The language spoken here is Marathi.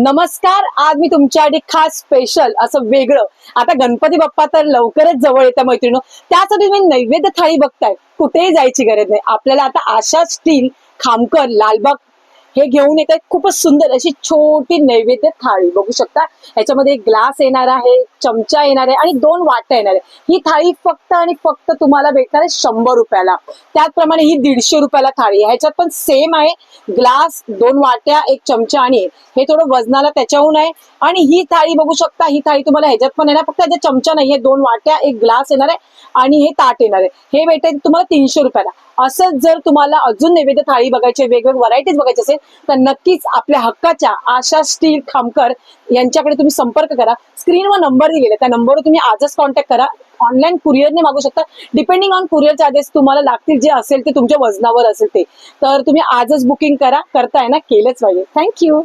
नमस्कार आज मी तुमच्यासाठी खास स्पेशल असं वेगळं. आता गणपती बाप्पा तर लवकरच जवळ येत्या मैत्रिणी त्यासाठी तुम्ही नैवेद्य थाळी बघताय. कुठेही जायची गरज नाही. आपल्याला आता आशा स्टील खामकर लालबाग हे घेऊन येत आहेत. खूपच सुंदर अशी छोटी नैवेद्य थाळी. बघू शकता याच्यामध्ये एक ग्लास येणार आहे चमचा येणार आहे आणि दोन वाट्या येणार आहे. ही थाळी फक्त आणि फक्त तुम्हाला भेटणार आहे शंभर रुपयाला. त्याचप्रमाणे ही दीडशे रुपयाला थाळी आहे. ह्याच्यात पण सेम आहे. ग्लास दोन वाट्या एक चमचा आणि हे थोडं वजनाला त्याच्याहून आहे. आणि ही थाळी बघू शकता ही थाळी तुम्हाला ह्याच्यात पण येणार. फक्त ह्याच्यात चमचा नाही दोन वाट्या एक ग्लास येणार आहे आणि हे ताट येणार आहे. हे भेटेल तुम्हाला तीनशे रुपयाला. असंच जर तुम्हाला अजून नैवेद्य थाळी बघायची वेगवेगळ्या व्हरायटीज बघायचे असेल तर नक्कीच आपल्या हक्काच्या आशा स्टील खामकर यांच्याकडे तुम्ही संपर्क करा. स्क्रीनवर नंबर दिलेला त्या नंबरवर तुम्ही आजच कॉन्टॅक्ट करा. ऑनलाईन कुरिअरने मागू शकता. डिपेंडिंग ऑन कुरिअर चार्जेस तुम्हाला लागतील जे असेल ते तुमच्या वजनावर असेल ते. तर तुम्ही आजच बुकिंग करा. करताय ना? केलंच पाहिजे. थँक्यू